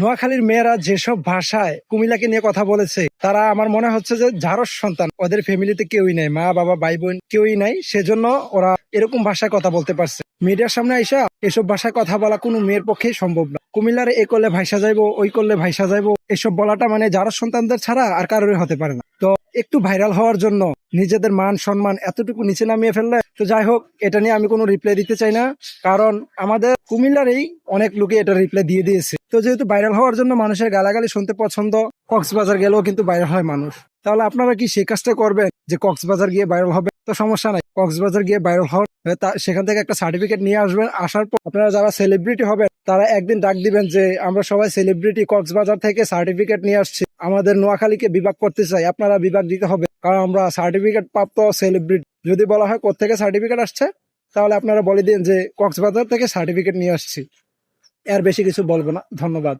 নোয়াখালীর মেয়েরা যেসব ভাষায় কুমিল্লাকে নিয়ে কথা বলেছে, তারা আমার মনে হচ্ছে যে ঝাড়স সন্তান। ওদের ফ্যামিলিতে কেউই নাই, মা, বাবা, ভাই, বোন কেউই নাই, সেজন্য ওরা এরকম ভাষায় কথা বলতে পারছে। মিডিয়ার সামনে আইসা এসব ভাষায় কথা বলা কোনো মেয়ের পক্ষেই সম্ভব না। কুমিল্লার এ করলে ভাইসা যাইবো, ওই করলে ভাইসা যাইবো, এসব বলাটা মানে যারা সন্তানদের ছাড়া আর কারোরই হতে পারে না। তো একটু ভাইরাল হওয়ার জন্য নিজেদের মান সম্মান এতটুকু নিচে নামিয়ে ফেললে, তো যাই হোক, এটা নিয়ে আমি কোনো রিপ্লাই দিতে চাই না। কারণ আমাদের কুমিল্লারই অনেক লোকে এটা রিপ্লাই দিয়ে দিয়েছে। তো যেহেতু ভাইরাল হওয়ার জন্য মানুষের গালাগালি শুনতে পছন্দ, কক্সবাজার গেলেও কিন্তু ভাইরাল হয় মানুষ। তাহলে আপনারা কি সেই কাজটা করবেন যে কক্সবাজার গিয়ে ভাইরাল হবে? তো সমস্যা নাই। কক্সবাজার গিয়ে ভাইরাল হওয়ার সেখান থেকে একটা সার্টিফিকেট নিয়ে আসবেন। আসার পর আপনারা যারা সেলিব্রিটি হবেন, তারা একদিন ডাক দিবেন যে, আমরা সবাই সেলিব্রিটি কক্সবাজার থেকে সার্টিফিকেট নিয়ে আসছি। আমাদের নোয়াখালীকে বিভাগ করতে চাই। আপনারা বিভাগ দিতে হবে। কারণ আমরা সার্টিফিকেট প্রাপ্ত সেলিব্রিটি যদি বলা হয় কোথেকে সার্টিফিকেট আসছে, তাহলে আপনারা বলে দিন যে কক্সবাজার থেকে সার্টিফিকেট নিয়ে আসছি। এর বেশি কিছু বলব না। ধন্যবাদ।